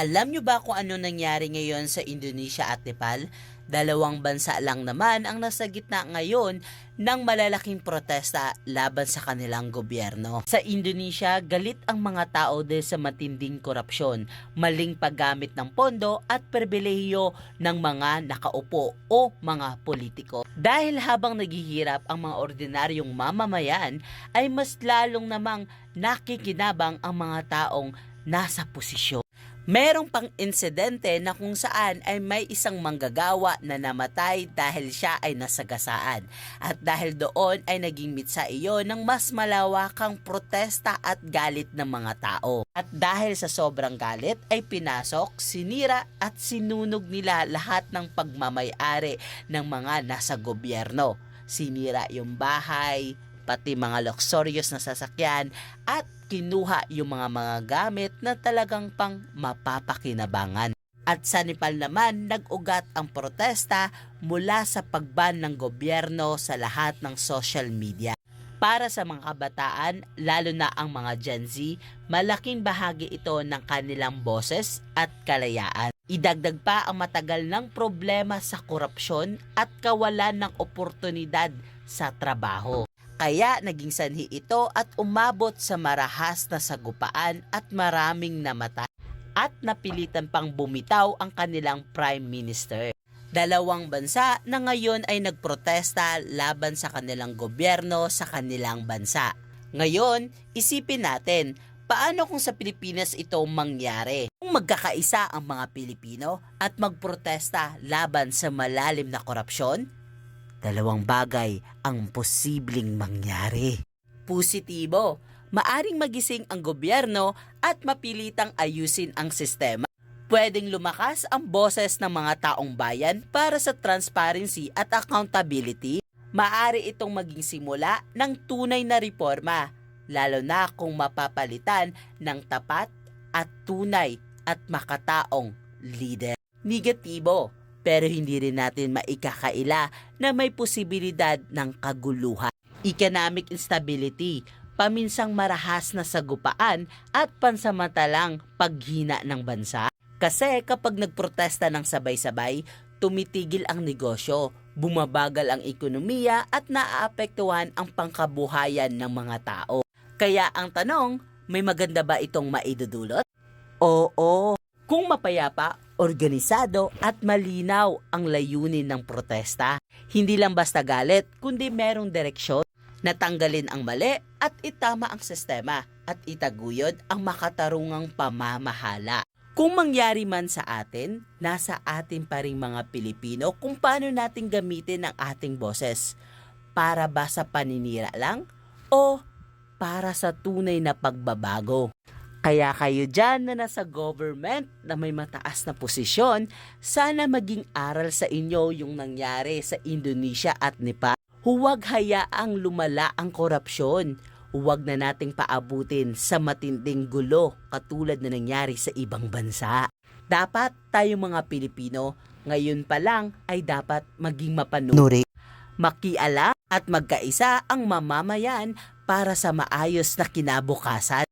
Alam nyo ba kung ano nangyari ngayon sa Indonesia at Nepal? Dalawang bansa lang naman ang nasa gitna ngayon ng malalaking protesta laban sa kanilang gobyerno. Sa Indonesia, galit ang mga tao dahil sa matinding korupsyon, maling paggamit ng pondo at pribilehiyo ng mga nakaupo o mga politiko. Dahil habang naghihirap ang mga ordinaryong mamamayan, ay mas lalong namang nakikinabang ang mga taong nasa posisyon. Merong pang insidente na kung saan ay may isang manggagawa na namatay dahil siya ay nasagasaan. At dahil doon ay naging mitsa iyo ng mas malawakang protesta at galit ng mga tao. At dahil sa sobrang galit ay pinasok, sinira at sinunog nila lahat ng pagmamayari ng mga nasa gobyerno. Sinira yung bahay, pati mga luxurious na sasakyan at kinuha yung mga mga gamit na talagang pang mapapakinabangan. At sa Nepal naman, nag-ugat ang protesta mula sa pagban ng gobyerno sa lahat ng social media. Para sa mga kabataan, lalo na ang mga Gen Z, malaking bahagi ito ng kanilang boses at kalayaan. Idagdag pa ang matagal ng problema sa korupsyon at kawalan ng oportunidad sa trabaho. Kaya naging sanhi ito at umabot sa marahas na sagupaan at maraming namatay at napilitan pang bumitaw ang kanilang prime minister. Dalawang bansa na ngayon ay nagprotesta laban sa kanilang gobyerno sa kanilang bansa. Ngayon, isipin natin, paano kung sa Pilipinas ito mangyari? Kung magkakaisa ang mga Pilipino at magprotesta laban sa malalim na korupsyon? Dalawang bagay ang posibleng mangyari. Positibo, maaring magising ang gobyerno at mapilitang ayusin ang sistema. Pwedeng lumakas ang boses ng mga taong bayan para sa transparency at accountability. Maari itong maging simula ng tunay na reforma, lalo na kung mapapalitan ng tapat at tunay at makataong leader. Negatibo, pero hindi rin natin maikakaila na may posibilidad ng kaguluhan. Economic instability, paminsang marahas na sagupaan at pansamantalang paghina ng bansa. Kasi kapag nagprotesta ng sabay-sabay, tumitigil ang negosyo, bumabagal ang ekonomiya at naaapektuhan ang pangkabuhayan ng mga tao. Kaya ang tanong, may maganda ba itong maidudulot? Oo. Kung mapayapa, organisado at malinaw ang layunin ng protesta. Hindi lang basta galit, kundi merong direksyon. Natanggalin ang mali at itama ang sistema at itaguyod ang makatarungang pamamahala. Kung mangyari man sa atin, nasa atin pa rin mga Pilipino kung paano natin gamitin ang ating boses. Para ba sa paninira lang o para sa tunay na pagbabago? Kaya kayo dyan na nasa government na may mataas na posisyon, sana maging aral sa inyo yung nangyari sa Indonesia at Nepal. Huwag hayaang lumala ang korupsyon. Huwag na nating paabutin sa matinding gulo katulad na nangyari sa ibang bansa. Dapat tayo mga Pilipino, ngayon pa lang ay dapat maging mapanuri. Makiala at magkaisa ang mamamayan para sa maayos na kinabukasan.